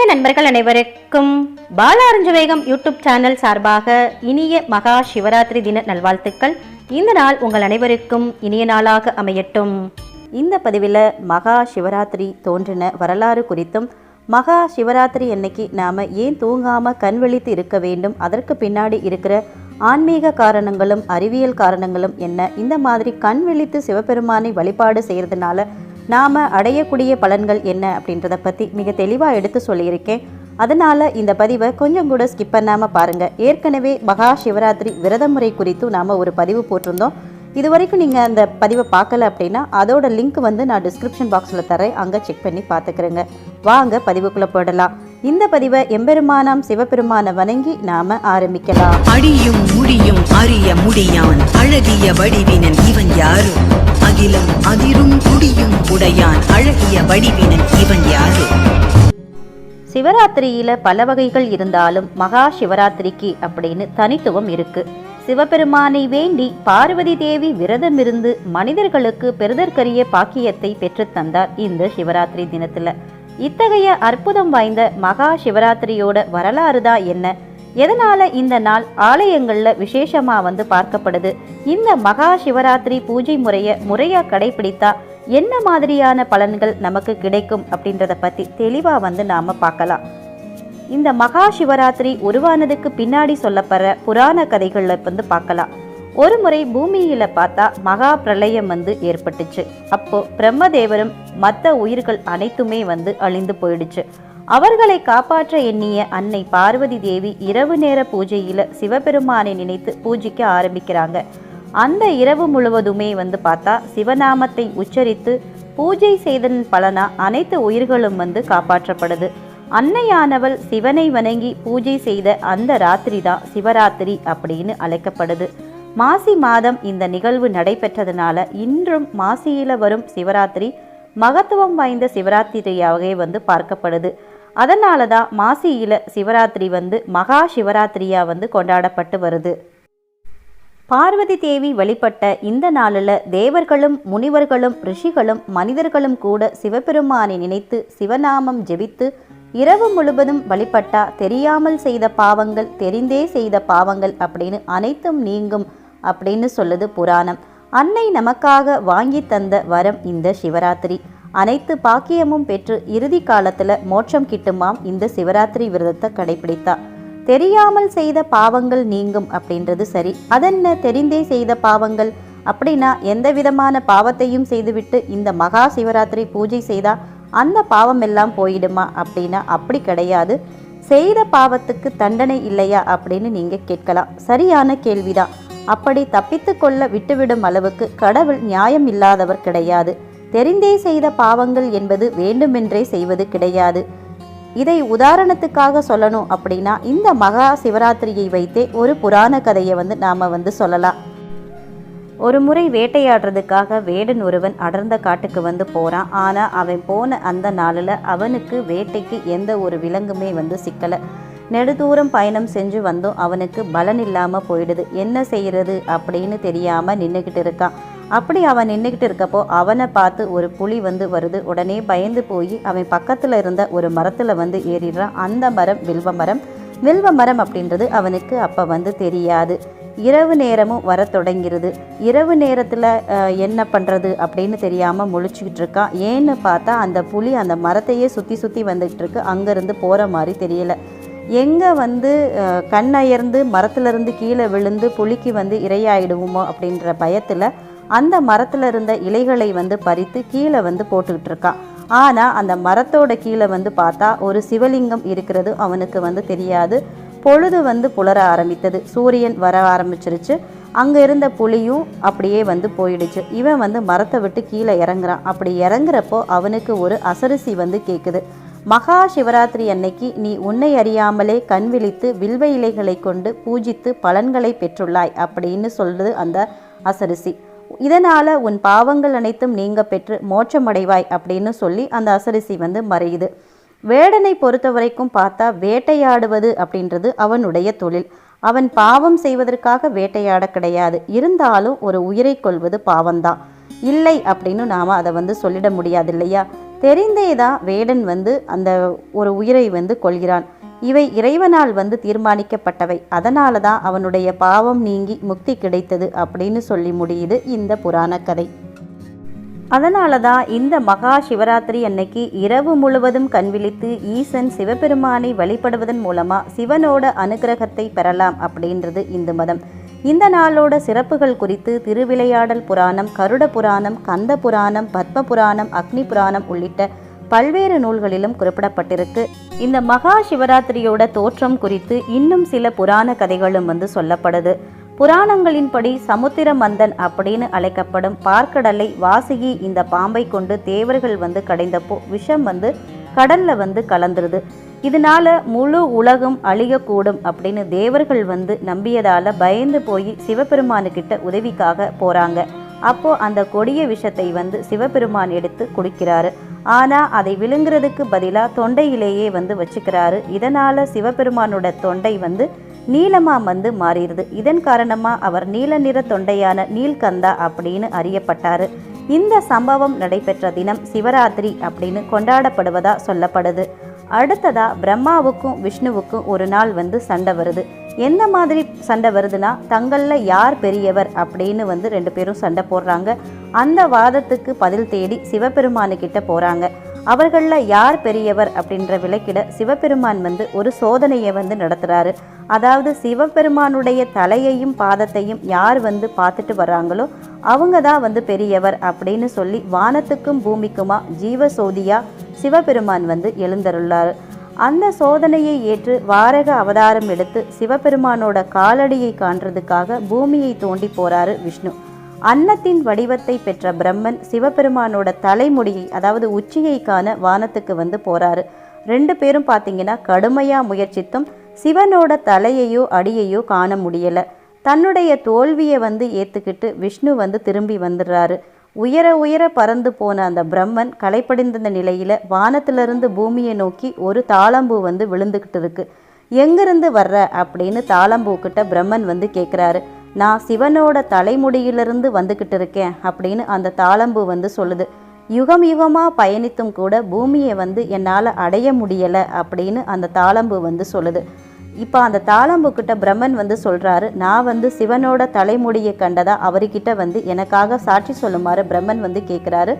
ஆன்மீக நண்பர்கள் அனைவருக்கும் பாலாரஞ்சவேகம் யூடியூப் சேனல் சார்பாக இனிய மகா சிவராத்திரி தின நல்வாழ்த்துக்கள். இந்த நாள் உங்கள் அனைவருக்கும் இனிய நாளாக அமையட்டும். இந்த பதிவில் மகா சிவராத்திரி தோன்றின வரலாறு குறித்தும் மகா சிவராத்திரி அன்னைக்கு நாம் ஏன் தூங்காமல் கண் விழித்து இருக்க வேண்டும்? அதற்கு பின்னாடி இருக்கிற ஆன்மீக காரணங்களும் அறிவியல் காரணங்களும் என்ன? இந்த மாதிரி கண் விழித்து சிவபெருமானை வழிபாடு செய்கிறதுனால நாம் அடையக்கூடிய பலன்கள் என்ன அப்படின்றத பற்றி மிக தெளிவாக எடுத்து சொல்லியிருக்கேன். அதனால் இந்த பதிவை கொஞ்சம் கூட ஸ்கிப் பண்ணாமல் பாருங்கள் ஏற்கனவே மகா சிவராத்திரி விரத முறை குறித்தும் நாம் ஒரு பதிவு போட்டிருந்தோம். இது வரைக்கும் நீங்கள் அந்த பதிவை பார்க்கல அப்படின்னா அதோட லிங்க் வந்து நான் டிஸ்கிரிப்ஷன் பாக்ஸில் தரேன் அங்கே செக் பண்ணி பார்த்துக்கிறேங்க. வாங்க பதிவுக்குள்ளே போடலாம் இந்த பதிவை எம்பெருமானாம் சிவபெருமானை வணங்கி நாம் ஆரம்பிக்கலாம். அடியும் முடியும் அறிய முடியான். அழகிய வடிவினன் இவன் யாரும் அகிலம் அதிரும் குடியும் உடையான் அழகிய வடிவினன் இவன் யாரு? சிவராத்திரியில பல வகைகள் இருந்தாலும் மகா சிவராத்திரிக்கு அப்படின்னு தனித்துவம் இருக்கு. சிவபெருமானை வேண்டி பார்வதி தேவி விரதம் இருந்து மனிதர்களுக்கு பெறுதற்கரிய பாக்கியத்தை பெற்றுத் தந்தார் இந்த சிவராத்திரி தினத்துல. இத்தகைய அற்புதம் வாய்ந்த மகா சிவராத்திரியோட வரலாறு தான் என்ன? எதனால் இந்த நாள் ஆலயங்களில் விசேஷமாக வந்து பார்க்கப்படுது? இந்த மகா சிவராத்திரி பூஜை முறையை முறையாக கடைபிடித்தா என்ன மாதிரியான பலன்கள் நமக்கு கிடைக்கும் அப்படின்றத பற்றி தெளிவாக வந்து நாம் பார்க்கலாம். இந்த மகா சிவராத்திரி உருவானதுக்கு பின்னாடி சொல்லப்படுற புராண கதைகளில் வந்து பார்க்கலாம். ஒரு முறை பூமியில பார்த்தா மகா பிரளயம் வந்து ஏற்பட்டுச்சு. அப்போ பிரம்மதேவரும் மற்ற உயிர்கள் அனைத்துமே வந்து அழிந்து போயிடுச்சு. அவர்களை காப்பாற்ற எண்ணிய அன்னை பார்வதி தேவி இரவு நேர பூஜையில் சிவபெருமானை நினைத்து பூஜிக்க ஆரம்பிக்கிறாங்க. அந்த இரவு முழுவதுமே வந்து பார்த்தா சிவநாமத்தை உச்சரித்து பூஜை செய்ததன் பலனா அனைத்து உயிர்களும் வந்து காப்பாற்றப்படுது. அன்னையானவள் சிவனை வணங்கி பூஜை செய்த அந்த ராத்திரி தான் சிவராத்திரி அப்படின்னு அழைக்கப்படுது. மாசி மாதம் இந்த நிகழ்வு நடைபெற்றதுனால இன்றும் மாசியில வரும் சிவராத்திரி மகத்துவம் வாய்ந்த சிவராத்திரியாகவே வந்து பார்க்கப்படுது. அதனால தான் மாசியில சிவராத்திரி வந்து மகா சிவராத்திரியா வந்து கொண்டாடப்பட்டு வருது. பார்வதி தேவி வழிபட்ட இந்த நாளில் தேவர்களும் முனிவர்களும் ரிஷிகளும் மனிதர்களும் கூட சிவபெருமானை நினைத்து சிவநாமம் ஜெபித்து இரவு முழுவதும் வழிபட்டா தெரியாமல் செய்த பாவங்கள் தெரிந்தே செய்த பாவங்கள் அப்படின்னு அனைத்தும் நீங்கும் அப்படின்னு சொல்லுது புராணம். அன்னை நமக்காக வாங்கி தந்த வரம் இந்த சிவராத்திரி. அனைத்து பாக்கியமும் பெற்று இறுதி காலத்துல மோட்சம் கிட்டுமாம் இந்த சிவராத்திரி விரதத்தை கடைபிடித்தா. தெரியாமல் செய்த பாவங்கள் நீங்கும் அப்படின்றது சரி. அதென்ன? தெரிந்தே செய்த பாவங்கள். அப்படின்னா எந்த விதமான பாவத்தையும் செய்துவிட்டு இந்த மகா சிவராத்திரி பூஜை செய்தா அந்த பாவம் எல்லாம் போயிடுமா அப்படின்னா அப்படி கிடையாது. செய்த பாவத்துக்கு தண்டனை இல்லையா அப்படின்னு நீங்க கேட்கலாம். சரியான கேள்விதான். அப்படி தப்பித்து கொள்ள விட்டுவிடும் அளவுக்கு கடவுள் நியாயம் இல்லாதவர் கிடையாது. தெரிந்தே செய்த பாவங்கள் என்பது வேண்டுமென்றே செய்வது கிடையாது. இதை உதாரணத்துக்காக சொல்லணும் அப்படின்னா இந்த மகா சிவராத்திரியை வைத்தே ஒரு புராண கதையை வந்து நாம் வந்து சொல்லலாம். ஒரு முறை வேட்டையாடுறதுக்காக வேடன் ஒருவன் அடர்ந்த காட்டுக்கு வந்து போகிறான் ஆனால் அவன் போன அந்த நாளில் அவனுக்கு வேட்டைக்கு எந்த ஒரு விலங்குமே வந்து சிக்கலை. நெடுதூரம் பயணம் செஞ்சு வந்தும். அவனுக்கு பலன் இல்லாமல் போயிடுது. என்ன செய்கிறது அப்படின்னு தெரியாமல் நின்றுக்கிட்டு இருக்கான். அப்படி அவன் நின்றுக்கிட்டு இருக்கப்போ அவனை பார்த்து ஒரு புலி வந்து வருது. உடனே பயந்து போய் அவன் பக்கத்தில் இருந்த ஒரு மரத்தில் வந்து ஏறிடுறான் அந்த மரம் வில்வ மரம். வில்வ மரம் அப்படின்றது அவனுக்கு அப்போ வந்து தெரியாது. இரவு நேரமும் வர தொடங்கிருது. இரவு நேரத்தில் என்ன பண்ணுறது அப்படின்னு தெரியாமல் முழிச்சுக்கிட்டு இருக்கான் ஏன்னு பார்த்தா அந்த புலி அந்த மரத்தையே சுற்றி சுற்றி வந்துக்கிட்டு இருக்கு. அங்கேருந்து போகிற மாதிரி தெரியல. எங்கே வந்து கண்ணயர்ந்து மரத்துலேருந்து கீழே விழுந்து புலிக்கு வந்து இரையாயிடுவோமோ அப்படின்ற பயத்தில் அந்த மரத்தில் இருந்த இலைகளை வந்து பறித்து கீழே வந்து போட்டுக்கிட்டு இருக்கான் ஆனால் அந்த மரத்தோட கீழே வந்து பார்த்தா ஒரு சிவலிங்கம் இருக்கிறது அவனுக்கு வந்து தெரியாது. பொழுது வந்து புலர ஆரம்பித்தது. சூரியன் வர ஆரம்பிச்சிருச்சு. அங்கே இருந்த புலியும் அப்படியே வந்து போயிடுச்சு. இவன் வந்து மரத்தை விட்டு கீழே இறங்குறான். அப்படி இறங்குறப்போ அவனுக்கு ஒரு அசரிசி வந்து கேட்குது மகா சிவராத்திரி அன்னைக்கு நீ உன்னை அறியாமலே கண் விழித்து வில்வ இலைகளை கொண்டு பூஜித்து பலன்களை பெற்றுள்ளாய் அப்படின்னு சொல்லுது அந்த அசரிசி. இதனால் உன் பாவங்கள் அனைத்தும் நீங்க பெற்று மோட்சமடைவாய் அப்படின்னு சொல்லி அந்த அசரிசி வந்து மறையுது. வேடனை பொறுத்த வரைக்கும் பார்த்தா வேட்டையாடுவது அப்படின்றது அவனுடைய தொழில். அவன் பாவம் செய்வதற்காக வேட்டையாட கிடையாது. இருந்தாலும் ஒரு உயிரை கொள்வது பாவம்தான். இல்லை அப்படின்னு நாம் அதை வந்து சொல்லிட முடியாது இல்லையா? தெரிந்தேதான் வேடன் வந்து அந்த ஒரு உயிரை வந்து கொள்கிறான் இவை இறைவனால் வந்து தீர்மானிக்கப்பட்டவை. அதனால தான் அவனுடைய பாவம் நீங்கி முக்தி கிடைத்தது அப்படின்னு சொல்லி முடியுது இந்த புராண கதை. அதனால தான் இந்த மகா சிவராத்திரி அன்னைக்கு இரவு முழுவதும் கண்விழித்து ஈசன் சிவபெருமானை வழிபடுவதன் மூலமா சிவனோட அனுகிரகத்தை பெறலாம் அப்படின்றது இந்து மதம். இந்த நாளோட சிறப்புகள் குறித்து திருவிளையாடல் புராணம் கருட புராணம் கந்த புராணம் பத்ம புராணம் அக்னி புராணம் உள்ளிட்ட பல்வேறு நூல்களிலும் குறிப்பிடப்பட்டிருக்கு. இந்த மகா சிவராத்திரியோட தோற்றம் குறித்து இன்னும் சில புராண கதைகளும் வந்து சொல்லப்படுது. புராணங்களின்படி சமுத்திர மந்தன் அப்படின்னு அழைக்கப்படும் பார்க்கடலை வாசுகி இந்த பாம்பை கொண்டு தேவர்கள் வந்து கடைந்தப்போ விஷம் வந்து கடல்ல வந்து கலந்துருது. இதனால முழு உலகம் அழியக்கூடும் அப்படின்னு தேவர்கள் வந்து நம்பியதால பயந்து போய் சிவபெருமானுக்கிட்ட உதவிக்காக போறாங்க. அப்போ அந்த கொடிய விஷத்தை வந்து சிவபெருமான் எடுத்து குடிக்கிறாரு. ஆனால் அதை விழுங்குறதுக்கு பதிலாக தொண்டையிலேயே வந்து வச்சுக்கிறாரு. இதனால் சிவபெருமானோட தொண்டை வந்து நீளமாக வந்து மாறிடுது. இதன் காரணமாக அவர் நீல நிற தொண்டையான நீல்கந்தா அப்படின்னு அறியப்பட்டார். இந்த சம்பவம் நடைபெற்ற தினம் சிவராத்திரி அப்படின்னு கொண்டாடப்படுவதாக சொல்லப்படுது. அடுத்ததா பிரம்மாவுக்கும் விஷ்ணுவுக்கும் ஒரு நாள் வந்து சண்டை வருது. எந்த மாதிரி சண்டை வருதுன்னா தங்களில் யார் பெரியவர் அப்படின்னு வந்து ரெண்டு பேரும் சண்டை போடுறாங்க. அந்த வாதத்துக்கு பதில் தேடி சிவபெருமானுக்கிட்ட போகிறாங்க அவர்களில் யார் பெரியவர் அப்படின்ற விளக்கிட சிவபெருமான் வந்து ஒரு சோதனையை வந்து நடத்துகிறாரு அதாவது சிவபெருமானுடைய தலையையும் பாதத்தையும் யார் வந்து பார்த்துட்டு வர்றாங்களோ அவங்க தான் வந்து பெரியவர் அப்படின்னு சொல்லி வானத்துக்கும் பூமிக்குமா ஜீவசோதியாக சிவபெருமான் வந்து எழுந்தருள்ளார் அந்த சோதனையை ஏற்று வாரக அவதாரம் எடுத்து சிவபெருமானோட காலடியை காண்றதுக்காக பூமியை தோண்டி போறாரு விஷ்ணு. அன்னத்தின் வடிவத்தை பெற்ற பிரம்மன் சிவபெருமானோட தலைமுடியை அதாவது உச்சியை காண வானத்துக்கு வந்து போறாரு. ரெண்டு பேரும் பார்த்தீங்கன்னா கடுமையாக முயற்சித்தும் சிவனோட தலையையோ அடியையோ காண முடியல. தன்னுடைய தோல்வியை வந்து ஏற்றுக்கிட்டு விஷ்ணு வந்து திரும்பி வந்துடுறாரு. உயர உயர பறந்து போன அந்த பிரம்மன் களைப்படைந்த நிலையில் வானத்திலிருந்து பூமியை நோக்கி ஒரு தாளம்பூ வந்து விழுந்துக்கிட்டு இருக்கு. எங்கிருந்து வர்ற? அப்படின்னு தாளம்பூ கிட்ட பிரம்மன் வந்து கேட்குறாரு நான் சிவனோட தலைமுடியிலிருந்து வந்துக்கிட்டு இருக்கேன் அப்படின்னு அந்த தாளம்பூ வந்து சொல்லுது. யுகம் யுகமாக பயணித்தும் கூட பூமியை வந்து என்னால் அடைய முடியலை அப்படின்னு அந்த தாளம்பூ வந்து சொல்லுது. இப்போ அந்த தாளம்புக்கிட்ட பிரம்மன் வந்து சொல்கிறாரு நான் வந்து சிவனோட தலைமுடியை கண்டதா அவர்கிட்ட வந்து எனக்காக சாட்சி சொல்லுமாறு பிரம்மன் வந்து கேட்குறாரு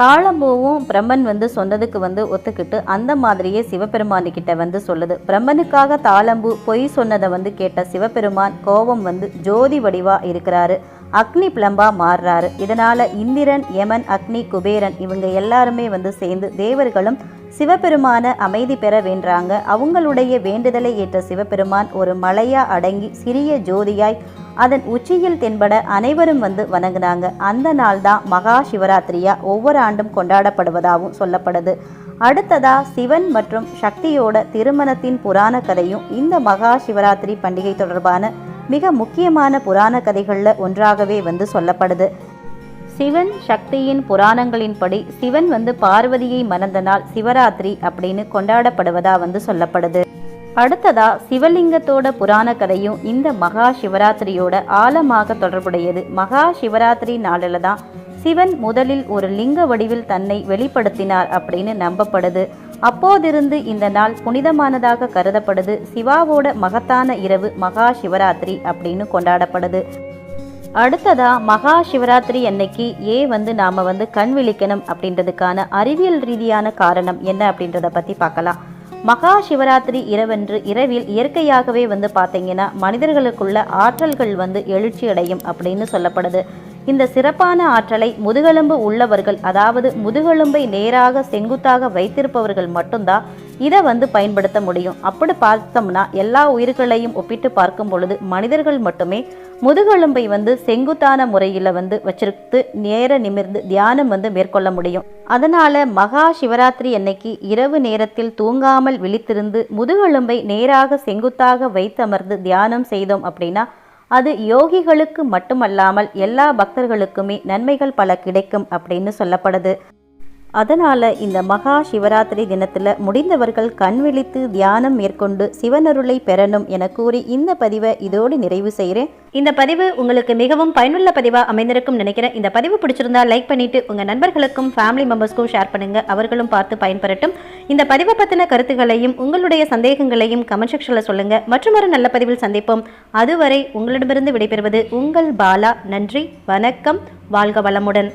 தாளம்பூவும் பிரம்மன் வந்து சொன்னதுக்கு வந்து ஒத்துக்கிட்டு அந்த மாதிரியே சிவபெருமானுக்கிட்ட வந்து சொல்லுது. பிரம்மனுக்காக தாளம்பூ பொய் சொன்னதை வந்து கேட்ட சிவபெருமான் கோபம் வந்து ஜோதி வடிவா இருக்கிறாரு. அக்னி பிளம்பா மாறுறாரு. இதனால இந்திரன் யமன் அக்னி குபேரன் இவங்க எல்லாருமே வந்து சேர்ந்து தேவர்களும் சிவபெருமான அமைதி பெற வேண்டாங்க. அவங்களுடைய வேண்டுதலை ஏற்ற சிவபெருமான் ஒரு மலையா அடங்கி சிறிய ஜோதியாய் அதன் உச்சியில் தென்பட அனைவரும் வந்து வணங்குனாங்க. அந்த நாள் தான் மகா சிவராத்திரியா ஒவ்வொரு ஆண்டும் கொண்டாடப்படுவதாகவும் சொல்லப்படுது. அடுத்ததா சிவன் மற்றும் சக்தியோட திருமணத்தின் புராண கதையும் இந்த மகா சிவராத்திரி பண்டிகை தொடர்பான மிக முக்கியமான புராண கதைகளில் ஒன்றாகவே வந்து சொல்லப்படுது. சிவன் சக்தியின் புராணங்களின்படி சிவன் வந்து பார்வதியை மணந்த நாள் சிவராத்திரி அப்படின்னு கொண்டாடப்படுவதா வந்து சொல்லப்படுது. அடுத்ததா சிவலிங்கத்தோட புராண கதையும் இந்த மகா சிவராத்திரியோட ஆழமாக தொடர்புடையது. மகா சிவராத்திரி நாளில் தான் சிவன் முதலில் ஒரு லிங்க வடிவில் தன்னை வெளிப்படுத்தினார் அப்படின்னு நம்பப்படுது. அப்போதிருந்து இந்த நாள் புனிதமானதாக கருதப்படுது. சிவாவோட மகத்தான இரவு மகா சிவராத்திரி அப்படின்னு கொண்டாடப்படுது. அடுத்ததா மகா சிவராத்திரி அன்னைக்கு ஏன் வந்து நாம வந்து கண் விழிக்கணும் அப்படின்றதுக்கான அறிவியல் ரீதியான காரணம் என்ன அப்படின்றத பத்தி பார்க்கலாம். மகா சிவராத்திரி இரவென்று இரவில் இயற்கையாகவே வந்து பார்த்தீங்கன்னா மனிதர்களுக்குள்ள ஆற்றல்கள் வந்து எழுச்சி அடையும் அப்படின்னு சொல்லப்படுது. இந்த சிறப்பான ஆற்றலை முதுகெலும்பு உள்ளவர்கள் அதாவது முதுகெலும்பை நேராக செங்குத்தாக வைத்திருப்பவர்கள் மட்டும்தான் இதை வந்து பயன்படுத்த முடியும். அப்படி பார்த்தோம்னா எல்லா உயிர்களையும் ஒப்பிட்டு பார்க்கும் பொழுது மனிதர்கள் மட்டுமே முதுகெலும்பை வந்து செங்குத்தான முறையில் வந்து வச்சிருத்து நேர நிமிர்ந்து தியானம் வந்து மேற்கொள்ள முடியும். அதனால மகா சிவராத்திரி அன்னைக்கு இரவு நேரத்தில் தூங்காமல் விழித்திருந்து முதுகெலும்பை நேராக செங்குத்தாக வைத்தமர்ந்து தியானம் செய்தோம் அப்படின்னா அது யோகிகளுக்கு மட்டுமல்லாமல் எல்லா பக்தர்களுக்குமே நன்மைகள் பல கிடைக்கும் அப்படின்னு சொல்லப்படுது. அதனால் இந்த மகா சிவராத்திரி தினத்தில் முடிந்தவர்கள் கண் விழித்து தியானம் மேற்கொண்டு சிவனருளை பெறணும் என கூறி இந்த பதிவை இதோடு நிறைவு செய்கிறேன் இந்த பதிவு உங்களுக்கு மிகவும் பயனுள்ள பதிவாக அமைந்திருக்கும் நினைக்கிறேன். இந்த பதிவு பிடிச்சிருந்தா லைக் பண்ணிவிட்டு உங்கள் நண்பர்களுக்கும் ஃபேமிலி மெம்பர்ஸ்க்கும் ஷேர் பண்ணுங்க. அவர்களும் பார்த்து பயன்பெறட்டும். இந்த பதிவை பற்றின கருத்துக்களையும் உங்களுடைய சந்தேகங்களையும் கமெண்ட் செக்ஷனில் சொல்லுங்கள் மற்றொரு நல்ல பதிவில் சந்திப்போம். அதுவரை உங்களிடமிருந்து விடைபெறுவது உங்கள் பாலா. நன்றி வணக்கம். வாழ்க வளமுடன்.